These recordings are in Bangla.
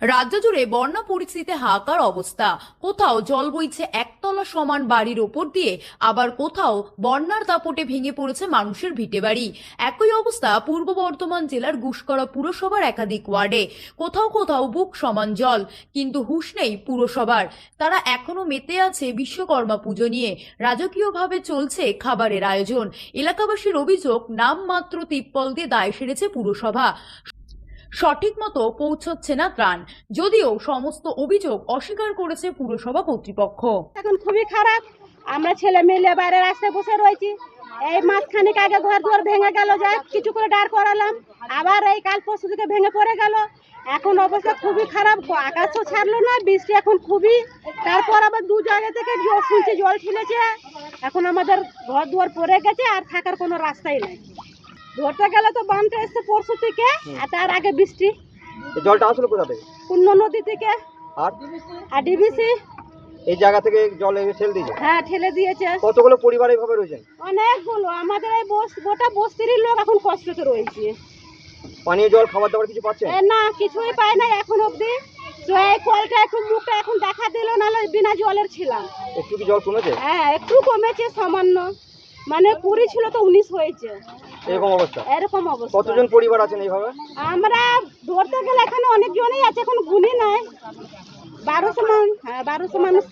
রাজ্য জুড়ে বন্যা পরিস্থিতিতে হাহাকার অবস্থা। কোথাও জল বইছে একতলা সমান বাড়ির ওপর দিয়ে, আবার কোথাও বন্যার দাপটে ভেঙে পড়েছে মানুষের ভিটে বাড়ি একই অবস্থা পূর্ব বর্ধমান জেলার গুসকরা পুরসভার একাধিক ওয়ার্ডে। কোথাও কোথাও বুক সমান জল, কিন্তু হুঁশ নেই পুরসভার। তারা এখনও মেতে আছে বিশ্বকর্মা পুজো নিয়ে। রাজকীয়ভাবে চলছে খাবারের আয়োজন। এলাকাবাসীর অভিযোগ, নামমাত্র তিপ্পল দিয়ে দায় সেরেছে পুরসভা। সঠিক মতো পৌঁছচ্ছে না ত্রাণ, যদিও সমস্ত অভিযোগ অস্বীকার করেছে পুরসভা কর্তৃপক্ষ। এখন খুবই খারাপ। আমরা ছেলে মেলে বাইরে রাস্তায় বসে রয়েছি। এই মাঝখানে আগে ঘর দুয়ার ভেঙে গেল যা কিছু করে দাঁড় করালাম। আবার এই কাল পরশু থেকে ভেঙে পড়ে গেল। এখন অবস্থা খুবই খারাপ। আকাশও ছাড়লো না, বৃষ্টি এখন খুবই। তারপর আবার দু জায়গা থেকে জল শুনছি, জল ঠেলেছে। এখন আমাদের ঘর দুয়ার পড়ে গেছে, আর থাকার কোনো রাস্তাই নেই। ধরতে গেলে তো বানটা এসছে পরশু থেকে আর তার আগে বৃষ্টি। জলটা আসলো কোথা থেকে? পূর্ণ নদী থেকে। আর? আর ডিবিসি এই জায়গা থেকে জল ঠেল দিয়েছে? হ্যাঁ ঠেলে দিয়েছে। কতগুলো পরিবার এইভাবে রয়েছেন অনেকগুলো। আমাদের এই বস গোটা বস্তির লোক এখন কষ্টতে রয়েছে। পানীয় জল খাবার দাবার কিছু পাচ্ছেন এ না কিছুই পায় না এখন অবধি। তো এই কলটা একটু মুখটা এখন দেখা দিল নাহলে বিনা জলের ছিলাম। একটু কি জল কমেছে? হ্যাঁ একটু কমেছে সামান্য। মানে কুড়ি ছিল তো উনিশ হয়েছে। এরকম অবস্থা? এরকম অবস্থা। কতজন পরিবার আছেন এইভাবে? আমরা ধরতে গেলে এখানে অনেকজনই আছে এখন গুনি নাই বারোশো মানুষ হ্যাঁ বারোশো মানুষ।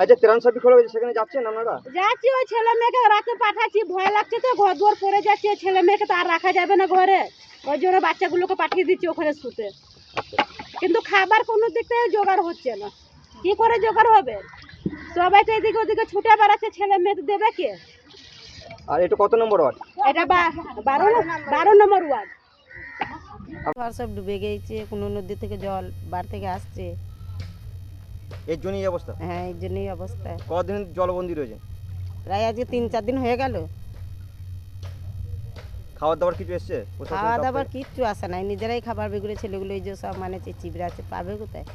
আচ্ছা ত্রাণ সার্ভিস খোলা হয়েছে সেখানে যাচ্ছেন আপনারা? যাচ্ছি ওই ছেলে মেয়েকে রাতে পাঠাচ্ছি ভয় লাগছে তো ঘর দুয়ার পরে যাচ্ছে ছেলে মেয়েকে তো আর রাখা যাবে না ঘরে। ওই জন্য বাচ্চাগুলোকে পাঠিয়ে দিচ্ছি ওখানে শুতে। কিন্তু খাবার কোনো দিক থেকে জোগাড় হচ্ছে না। কি করে জোগাড় হবে? সবাই তো এদিকে ওদিকে ছুটে বেড়াচ্ছে ছেলে মেয়ে দেবে কে? আর এটা কত নম্বর ওয়ার্ড? এটা বারো বারো নম্বর ওয়ার্ড। ঘর সব ডুবে গিয়েছে কোনো নদী থেকে জল বার থেকে আসছে। এর জন্যই এই অবস্থা? হ্যাঁ এই জন্যই অবস্থা। কদিন জলবন্দী রয়েছেন? প্রায় আজকে তিন চার দিন হয়ে গেল। খাবার দাবার কিছু এসছে? খাওয়া থেকে? কিচ্ছু আসে নাই। নিজেরাই খাবার বেগুলো ছেলেগুলো এই যে সব মানে চিবড়ে আছে পাবে কোথায়?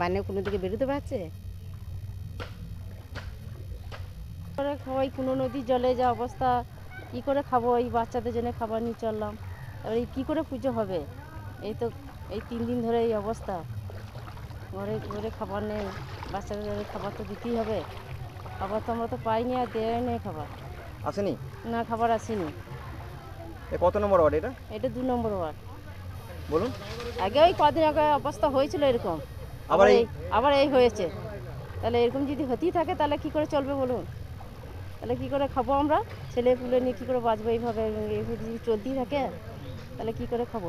মানে কোনো দিকে বেরোতে পারছে? করে ওই কোনো নদীর জলে যা অবস্থা কি করে খাব? এই বাচ্চাদের জন্য খাবার নিয়ে চললাম। এবার এই কী করে পুজো হবে? এই তো এই তিন দিন ধরে এই অবস্থা। ঘরে ঘরে খাবার নেই বাচ্চাদের জন্য খাবার তো দিতেই হবে। খাবার তো আমরা তো পাইনি আর দেয় নেই খাবার। আসেনি? না খাবার আসেনি। কত নম্বর ওয়ার্ড এটা? এটা দু নম্বর ওয়ার্ড। বলুন। আগে ওই কদিন আগে অবস্থা হয়েছিল এরকম। আবার এই আবার এই হয়েছে। তাহলে এরকম যদি হতেই থাকে তাহলে কি করে চলবে বলুন? তাহলে কি করে খাব আমরা? ছেলে পুলে নিয়ে কী করে বাঁচবো এইভাবে? চলতেই থাকে, তাহলে কি করে খাব?